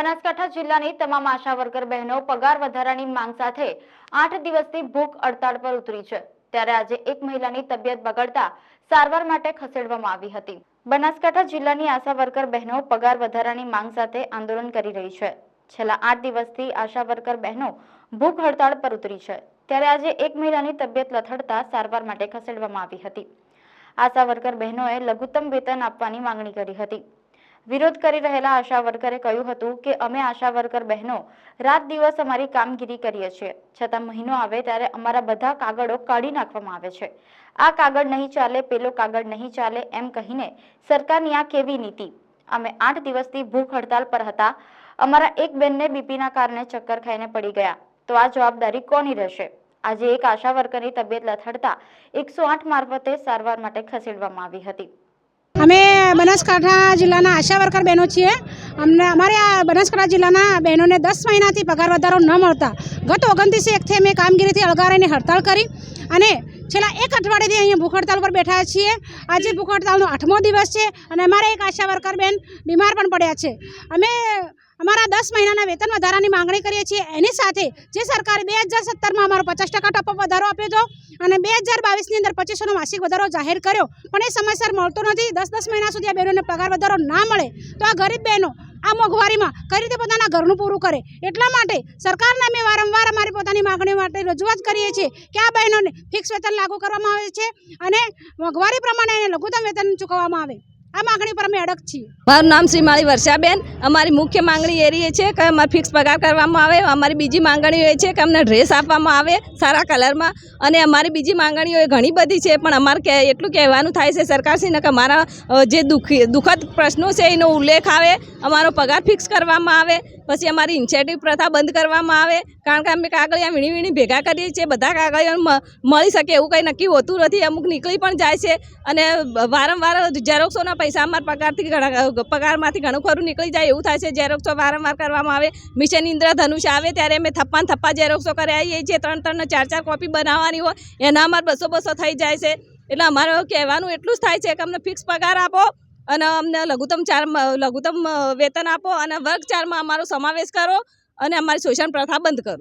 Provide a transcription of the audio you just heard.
બનાસકાંઠા જિલ્લાની તમામ આશા વર્કર બહેનો પગાર વધારાની માંગ સાથે આઠ દિવસથી ભૂખ હડતાળ પર ઉતરી છે. ત્યારે આજે એક મહિલાની તબિયત બગડતા સારવાર માટે ખસેડવામાં આવી હતી. બનાસકાંઠા જિલ્લાની આશા વર્કર બહેનો પગાર વધારાની માંગ સાથે આંદોલન કરી રહી છે. છેલ્લા આઠ દિવસથી આશા વર્કર બહેનો ભૂખ હડતાળ પર ઉતરી છે. ત્યારે આજે એક મહિલાની તબિયત લથડતા સારવાર માટે ખસેડવામાં આવી હતી. આશા વર્કર બહેનોએ લઘુત્તમ વેતન આપવાની માંગણી કરી હતી. વિરોધ કરી રહેલા આશા વર્કરે કહ્યું હતું કે અમે આશા વર્કર બહેનો રાત દિવસ અમારી કામગીરી કરીએ છીએ. છતાં મહિનો આવે ત્યારે અમારા બધા કાગળો કાઢી નાખવામાં આવે છે. આ કાગળ નહીં ચાલે, પેલો કાગળ નહીં ચાલે એમ કહીને સરકારની આ કેવી નીતિ? અમે આઠ દિવસથી ભૂખ હડતાલ પર હતા. અમારા એક બેનને બીપીના કારણે ચક્કર ખાઈને પડી ગયા. તો આ જવાબદારી કોની રહેશે? આજે એક આશા વર્કરની તબિયત લથડતા એકસો આઠ મારફતે સારવાર માટે ખસેડવામાં આવી હતી. અમે બનાસકાંઠા જિલ્લાના આશા વર્કર બહેનો છીએ. અમને અમારે આ બનાસકાંઠા જિલ્લાના બહેનોને દસ મહિનાથી પગાર વધારો ન મળતા. ગત ઓગણત્રીસ એકથી અમે કામગીરીથી અળગારીની હડતાળ કરી અને છેલ્લા એક અઠવાડિયાથી અહીંયા ભૂખ હડતાળ પર બેઠા છીએ. આજે ભૂખ હડતાલનો આઠમો દિવસ છે અને અમારે એક આશા વર્કર બેન બીમાર પણ પડ્યા છે. અમે અમારા દસ મહિનાના વેતન વધારાની માંગણી કરીએ છીએ. એની સાથે જે સરકારે બે હજાર સત્તરમાં અમારો પચાસ ટકા ટપઅપ વધારો આપ્યો હતો અને બે હજાર બાવીસની અંદર પચીસોનો માસિક વધારો જાહેર કર્યો. પણ એ સમયસર મળતો નથી. દસ દસ મહિના સુધી આ બહેનોને પગાર વધારો ના મળે તો આ ગરીબ બહેનો આ મોંઘવારીમાં કઈ રીતે પોતાના ઘરનું પૂરું કરે? એટલા માટે સરકારને અમે વારંવાર માગણીઓ માટે રજૂઆત કરીએ છીએ કે આ બહેનોને ફિક્સ વેતન લાગુ કરવામાં આવે છે અને મોંઘવારી પ્રમાણે એને લઘુત્તમ વેતન ચૂકવવામાં આવે. આ માગણી પર અમે અડગ છીએ. મારું નામ શ્રી મારી વર્ષાબેન. અમારી મુખ્ય માંગણી એ છે કે અમારે ફિક્સ પગાર કરવામાં આવે. અમારી બીજી માંગણીઓ એ છે કે અમને ડ્રેસ આપવામાં આવે સારા કલરમાં. અને અમારી બીજી માંગણીઓ એ ઘણી બધી છે, પણ અમારે કે, એટલું કહેવાનું થાય છે સરકારશ્રીને કે અમારા જે દુઃખી, દુઃખદ પ્રશ્નો છે એનો ઉલ્લેખ આવે. અમારો પગાર ફિક્સ કરવામાં આવે, પછી અમારી ઇન્સેન્ટિવ પ્રથા બંધ કરવામાં આવે, કારણ કે અમે કાગળિયા વીણી વીણી ભેગા કરીએ છીએ, બધા કાગળિયા મળી શકે એવું કંઈ નક્કી હોતું નથી, અમુક નીકળી પણ જાય છે, અને વારંવાર ઝેરોક્સોના પૈસા અમારા પગારથી ઘણા, પગારમાંથી ઘણું ખરું નીકળી જાય એવું થાય છે ઝેરોક્સો વારંવાર કરવામાં આવે, મિશન ઇન્દ્રધનુષ આવે, ત્યારે અમે થપ્પા ને થપ્પા ઝેરોક્સો કરી આવીએ છીએ, ત્રણ ત્રણ ચાર ચાર કોપી બનાવવાની હોય, એના અમારે બસો બસો થઈ જાય છે, એટલે અમારે કહેવાનું એટલું જ થાય છે કે અમને ફિક્સ પગાર આપો અને અમને લઘુત્તમ ચાર લઘુત્તમ વેતન આપો અને વર્ગ ચારમાં અમારો સમાવેશ કરો અને અમારી શોષણ પ્રથા બંધ કરો.